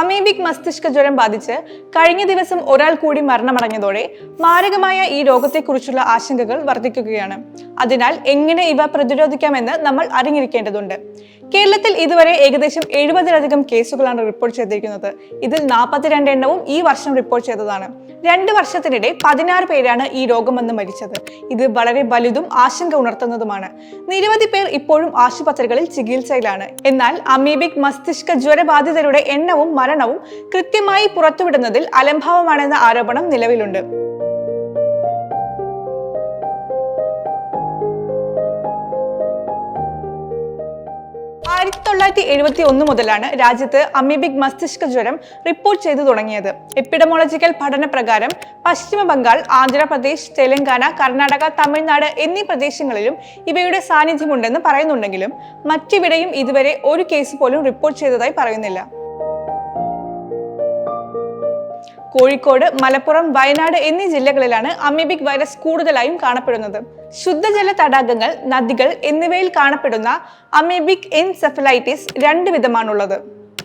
Amoebic മസ്തിഷ്ക ജ്വരം ബാധിച്ച് കഴിഞ്ഞ ദിവസം ഒരാൾ കൂടി മരണമടഞ്ഞതോടെ മാരകമായ ഈ രോഗത്തെക്കുറിച്ചുള്ള ആശങ്കകൾ വർദ്ധിക്കുകയാണ്. അതിനാൽ എങ്ങനെ ഇവ പ്രതിരോധിക്കാമെന്ന് നമ്മൾ അറിഞ്ഞിരിക്കേണ്ടതുണ്ട്. കേരളത്തിൽ ഇതുവരെ ഏകദേശം എഴുപതിലധികം കേസുകളാണ് റിപ്പോർട്ട് ചെയ്തിരിക്കുന്നത്. ഇതിൽ നാൽപ്പത്തിരണ്ട് എണ്ണവും ഈ വർഷം റിപ്പോർട്ട് ചെയ്തതാണ്. രണ്ട് വർഷത്തിനിടെ പതിനാറ് പേരാണ് ഈ രോഗം വന്ന് മരിച്ചത്. ഇത് വളരെ വലുതും ആശങ്ക ഉണർത്തുന്നതുമാണ്. നിരവധി പേർ ഇപ്പോഴും ആശുപത്രികളിൽ ചികിത്സയിലാണ്. എന്നാൽ അമീബിക് മസ്തിഷ്ക ജ്വരബാധിതരുടെ എണ്ണവും മരണവും കൃത്യമായി പുറത്തുവിടുന്നതിൽ അലംഭാവമാണെന്ന ആരോപണം നിലവിലുണ്ട്. ആയിരത്തി തൊള്ളായിരത്തി എഴുപത്തി ഒന്ന് മുതലാണ് രാജ്യത്ത് അമീബിക് മസ്തിഷ്ക ജ്വരം റിപ്പോർട്ട് ചെയ്തു തുടങ്ങിയത്. എപ്പിഡമോളജിക്കൽ പഠന പ്രകാരം പശ്ചിമ ബംഗാൾ ആന്ധ്രാപ്രദേശ് തെലങ്കാന കർണാടക തമിഴ്നാട് എന്നീ പ്രദേശങ്ങളിലും ഇവയുടെ സാന്നിധ്യമുണ്ടെന്ന് പറയുന്നുണ്ടെങ്കിലും മറ്റിവിടെയും ഇതുവരെ ഒരു കേസ് പോലും റിപ്പോർട്ട് ചെയ്തതായി പറയുന്നില്ല. കോഴിക്കോട് മലപ്പുറം വയനാട് എന്നീ ജില്ലകളിലാണ് അമീബിക് വൈറസ് കൂടുതലായും കാണപ്പെടുന്നത്. ശുദ്ധജല തടാകങ്ങൾ നദികൾ എന്നിവയിൽ കാണപ്പെടുന്ന അമീബിക് എൻസെഫലൈറ്റിസ് രണ്ട് വിധമാണുള്ളത്.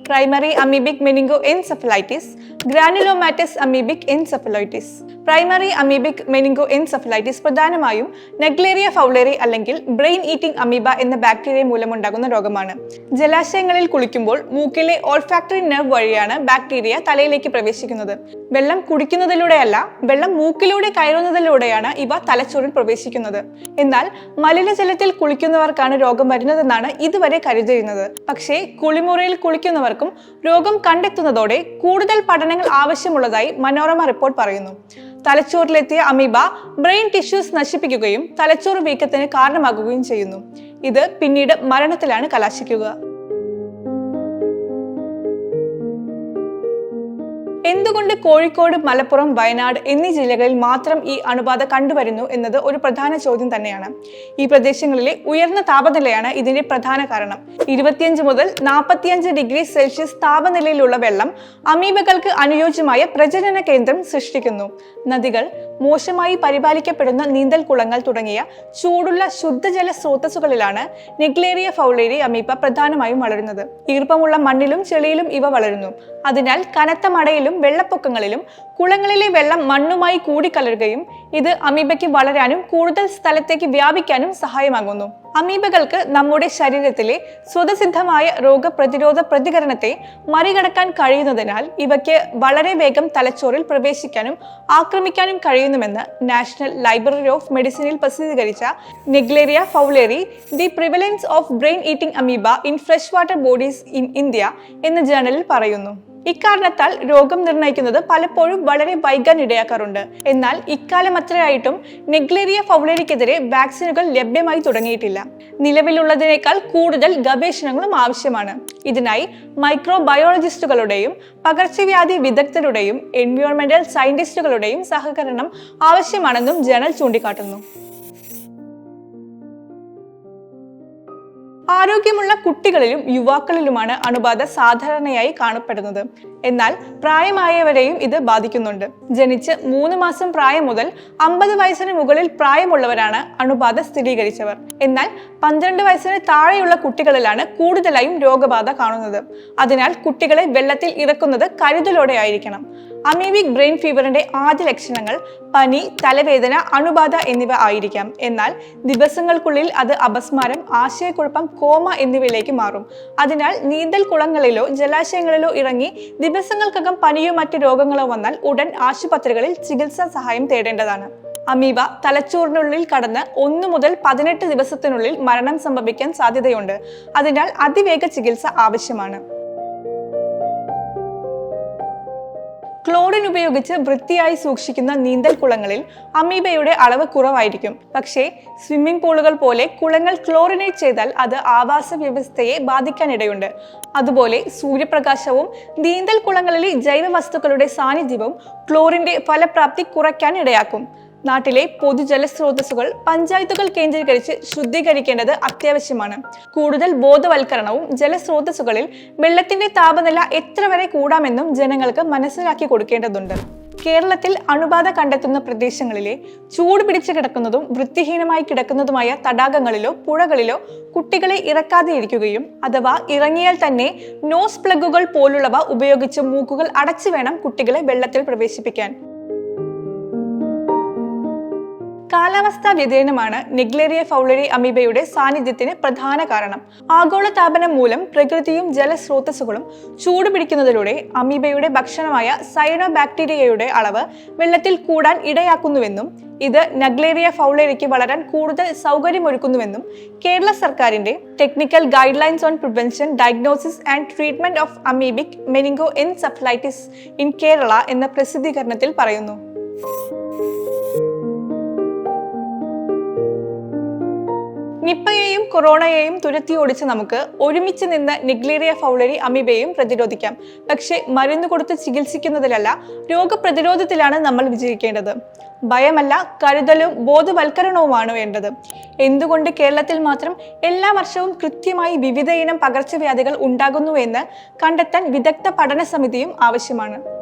Primary amoebic meningoencephalitis granulomatous amoebic encephalitis primary amoebic meningoencephalitis പ്രധാനമായും നെഗ്ലേറിയ ഫൗളേറി അല്ലെങ്കിൽ ബ്രെയിൻ ഈറ്റിംഗ് അമീബ എന്ന ബാക്ടീരിയ മൂലമുണ്ടാകുന്ന രോഗമാണ്. ജലാശയങ്ങളിൽ കുളിക്കുമ്പോൾ മൂക്കിലെ ഓൾഫാക്ടറി നെർവ് വഴിയാണ് ബാക്ടീരിയ തലയിലേക്ക് പ്രവേശിക്കുന്നത്. വെള്ളം കുടിക്കുന്നതിലൂടെയല്ല വെള്ളം മൂക്കിലൂടെ കയറുന്നതിലൂടെയാണ് ഇവ തലച്ചോറിൽ പ്രവേശിക്കുന്നത്. എന്നാൽ മലിനജലത്തിൽ കുളിക്കുന്നവർക്കാണ് രോഗം വരുന്നതെന്നാണ് ഇതുവരെ കരുതിയിരുന്നത്. പക്ഷേ കുളിമുറിയിൽ കുളിക്കുന്നവർക്കും രോഗം കണ്ടെത്തുന്നതോടെ കൂടുതൽ പഠനങ്ങൾ ആവശ്യമുള്ളതായി മനോരമ റിപ്പോർട്ട് പറയുന്നു. തലച്ചോറിലെത്തിയ അമീബ ബ്രെയിൻ ടിഷ്യൂസ് നശിപ്പിക്കുകയും തലച്ചോറ് വീക്കത്തിന് കാരണമാകുകയും ചെയ്യുന്നു. ഇത് പിന്നീട് മരണത്തിലാണ് കലാശിക്കുക. എന്തുകൊണ്ട് കോഴിക്കോട് മലപ്പുറം വയനാട് എന്നീ ജില്ലകളിൽ മാത്രം ഈ അണുബാധ കണ്ടുവരുന്നു എന്നത് ഒരു പ്രധാന ചോദ്യം തന്നെയാണ്. ഈ പ്രദേശങ്ങളിലെ ഉയർന്ന താപനിലയാണ് ഇതിന്റെ പ്രധാന കാരണം. ഇരുപത്തിയഞ്ച് മുതൽ നാൽപ്പത്തിയഞ്ച് ഡിഗ്രി സെൽഷ്യസ് താപനിലയിലുള്ള വെള്ളം അമീബകൾക്ക് അനുയോജ്യമായ പ്രജനന കേന്ദ്രം സൃഷ്ടിക്കുന്നു. നദികൾ മോശമായി പരിപാലിക്കപ്പെടുന്ന നീന്തൽ കുളങ്ങൾ തുടങ്ങിയ ചൂടുള്ള ശുദ്ധജല സ്രോതസ്സുകളിലാണ് നെഗ്ലേറിയ ഫൗളേരി അമീബ പ്രധാനമായും വളരുന്നത്. ഈർപ്പമുള്ള മണ്ണിലും ചെളിയിലും ഇവ വളരുന്നു. അതിനാൽ കനത്ത മടയിലും വെള്ളപ്പൊക്കങ്ങളിലും കുളങ്ങളിലെ വെള്ളം മണ്ണുമായി കൂടിക്കലരുകയും ഇത് അമീബയ്ക്ക് വളരാനും കൂടുതൽ സ്ഥലത്തേക്ക് വ്യാപിക്കാനും സഹായമാകുന്നു. അമീബകൾക്ക് നമ്മുടെ ശരീരത്തിലെ സ്വതസിദ്ധമായ രോഗപ്രതിരോധ പ്രതികരണത്തെ മറികടക്കാൻ കഴിയുന്നതിനാൽ ഇവയ്ക്ക് വളരെ വേഗം തലച്ചോറിൽ പ്രവേശിക്കാനും ആക്രമിക്കാനും കഴിയുന്നുമെന്ന് നാഷണൽ ലൈബ്രറി ഓഫ് മെഡിസിനിൽ പ്രസിദ്ധീകരിച്ച Naegleria fowleri the prevalence of brain eating amoeba in fresh water bodies in India എന്ന ജേണലിൽ പറയുന്നു. ഇക്കാരണത്താൽ രോഗം നിർണയിക്കുന്നത് പലപ്പോഴും വളരെ വൈകാൻ ഇടയാക്കാറുണ്ട് എന്നാൽ ഇക്കാലം അത്രയായിട്ടും നെഗ്ലേറിയ ഫൗളേരിക്കെതിരെ വാക്സിനുകൾ ലഭ്യമായി തുടങ്ങിയിട്ടില്ല. നിലവിലുള്ളതിനേക്കാൾ കൂടുതൽ ഗവേഷണങ്ങളും ആവശ്യമാണ്. ഇതിനായി മൈക്രോബയോളജിസ്റ്റുകളുടെയും പകർച്ചവ്യാധി വിദഗ്ധരുടെയും എൻവയോൺമെന്റൽ സയന്റിസ്റ്റുകളുടെയും സഹകരണം ആവശ്യമാണെന്നും ജേണൽ ചൂണ്ടിക്കാട്ടുന്നു. ആരോഗ്യമുള്ള കുട്ടികളിലും യുവാക്കളിലുമാണ് അണുബാധ സാധാരണയായി കാണപ്പെടുന്നത്. എന്നാൽ പ്രായമായവരെയും ഇത് ബാധിക്കുന്നുണ്ട്. ജനിച്ച് മൂന്ന് മാസം പ്രായം മുതൽ അമ്പത് വയസ്സിന് മുകളിൽ പ്രായമുള്ളവരാണ് അണുബാധ സ്ഥിരീകരിച്ചവർ. എന്നാൽ പന്ത്രണ്ട് വയസ്സിന് താഴെയുള്ള കുട്ടികളിലാണ് കൂടുതലായും രോഗബാധ കാണുന്നത്. അതിനാൽ കുട്ടികളെ വെള്ളത്തിൽ ഇറക്കുന്നത് കരുതലോടെ ആയിരിക്കണം അമീബിക് ബ്രെയിൻ ഫീവറിന്റെ ആദ്യ ലക്ഷണങ്ങൾ പനി തലവേദന അണുബാധ എന്നിവ ആയിരിക്കാം. എന്നാൽ ദിവസങ്ങൾക്കുള്ളിൽ അത് അപസ്മാരം ആശയക്കുഴപ്പം കോമ എന്നിവയിലേക്ക് മാറും. അതിനാൽ നീന്തൽ കുളങ്ങളിലോ ജലാശയങ്ങളിലോ ഇറങ്ങി ദിവസങ്ങൾക്കകം പനിയോ മറ്റ് രോഗങ്ങളോ വന്നാൽ ഉടൻ ആശുപത്രികളിൽ ചികിത്സാ സഹായം തേടേണ്ടതാണ്. അമീബ തലച്ചോറിനുള്ളിൽ കടന്ന് ഒന്നു മുതൽ പതിനെട്ട് ദിവസത്തിനുള്ളിൽ മരണം സംഭവിക്കാൻ സാധ്യതയുണ്ട്. അതിനാൽ അതിവേഗ ചികിത്സ ആവശ്യമാണ്. ക്ലോറിൻ ഉപയോഗിച്ച് വൃത്തിയായി സൂക്ഷിക്കുന്ന നീന്തൽ കുളങ്ങളിൽ അമീബയുടെ അളവ് കുറവായിരിക്കും. പക്ഷേ സ്വിമ്മിംഗ് പൂളുകൾ പോലെ കുളങ്ങൾ ക്ലോറിനേറ്റ് ചെയ്താൽ അത് ആവാസ വ്യവസ്ഥയെ ബാധിക്കാനിടയുണ്ട്. അതുപോലെ സൂര്യപ്രകാശവും നീന്തൽ കുളങ്ങളിലെ ജൈവ വസ്തുക്കളുടെ സാന്നിധ്യവും ക്ലോറിന്റെ ഫലപ്രാപ്തി കുറയ്ക്കാൻ ഇടയാക്കും. നാട്ടിലെ പൊതുജലസ്രോതസ്സുകൾ പഞ്ചായത്തുകൾ കേന്ദ്രീകരിച്ച് ശുദ്ധീകരിക്കേണ്ടത് അത്യാവശ്യമാണ്. കൂടുതൽ ബോധവൽക്കരണവും ജലസ്രോതസ്സുകളിൽ വെള്ളത്തിന്റെ താപനില എത്ര വരെ കൂടാമെന്നും ജനങ്ങൾക്ക് മനസ്സിലാക്കി കൊടുക്കേണ്ടതുണ്ട്. കേരളത്തിൽ അണുബാധ കണ്ടെത്തുന്ന പ്രദേശങ്ങളിലെ ചൂട് പിടിച്ചു കിടക്കുന്നതും വൃത്തിഹീനമായി കിടക്കുന്നതുമായ തടാകങ്ങളിലോ പുഴകളിലോ കുട്ടികളെ ഇറക്കാതെ ഇരിക്കുകയും അഥവാ ഇറങ്ങിയാൽ തന്നെ നോസ് പ്ലഗുകൾ പോലുള്ളവ ഉപയോഗിച്ച് മൂക്കുകൾ അടച്ചു വേണം കുട്ടികളെ വെള്ളത്തിൽ പ്രവേശിപ്പിക്കാൻ. കാലാവസ്ഥാ വ്യതിയാനമാണ് നെഗ്ലേറിയ ഫൗളരി അമീബയുടെ സാന്നിധ്യത്തിന് പ്രധാന കാരണം. ആഗോള താപനം മൂലം പ്രകൃതിയും ജലസ്രോതസ്സുകളും ചൂടുപിടിക്കുന്നതിലൂടെ അമീബയുടെ ഭക്ഷണമായ സൈനോ ബാക്ടീരിയയുടെ അളവ് വെള്ളത്തിൽ കൂടാൻ ഇടയാക്കുന്നുവെന്നും ഇത് നഗ്ലേറിയ ഫൗളേരിക്ക് വളരാൻ കൂടുതൽ സൗകര്യമൊരുക്കുന്നുവെന്നും കേരള സർക്കാരിന്റെ technical guidelines on prevention diagnosis and treatment of amoebic meningoencephalitis in Kerala എന്ന പ്രസിദ്ധീകരണത്തിൽ പറയുന്നു. നിപ്പയെയും കൊറോണയെയും തുരത്തി ഓടിച്ച് നമുക്ക് ഒരുമിച്ച് നിന്ന് നിഗ്ലീറിയ ഫൗളരി അമീബയെയും പ്രതിരോധിക്കാം. പക്ഷേ മരുന്ന് കൊടുത്ത് ചികിത്സിക്കുന്നതിലല്ല രോഗപ്രതിരോധത്തിലാണ് നമ്മൾ വിജയിക്കേണ്ടത്. ഭയമല്ല കരുതലും ബോധവൽക്കരണവുമാണ് വേണ്ടത്. എന്തുകൊണ്ട് കേരളത്തിൽ മാത്രം എല്ലാ വർഷവും കൃത്യമായി വിവിധ ഇനം പകർച്ചവ്യാധികൾ ഉണ്ടാകുന്നുവെന്ന് കണ്ടെത്താൻ വിദഗ്ധ പഠന സമിതിയും ആവശ്യമാണ്.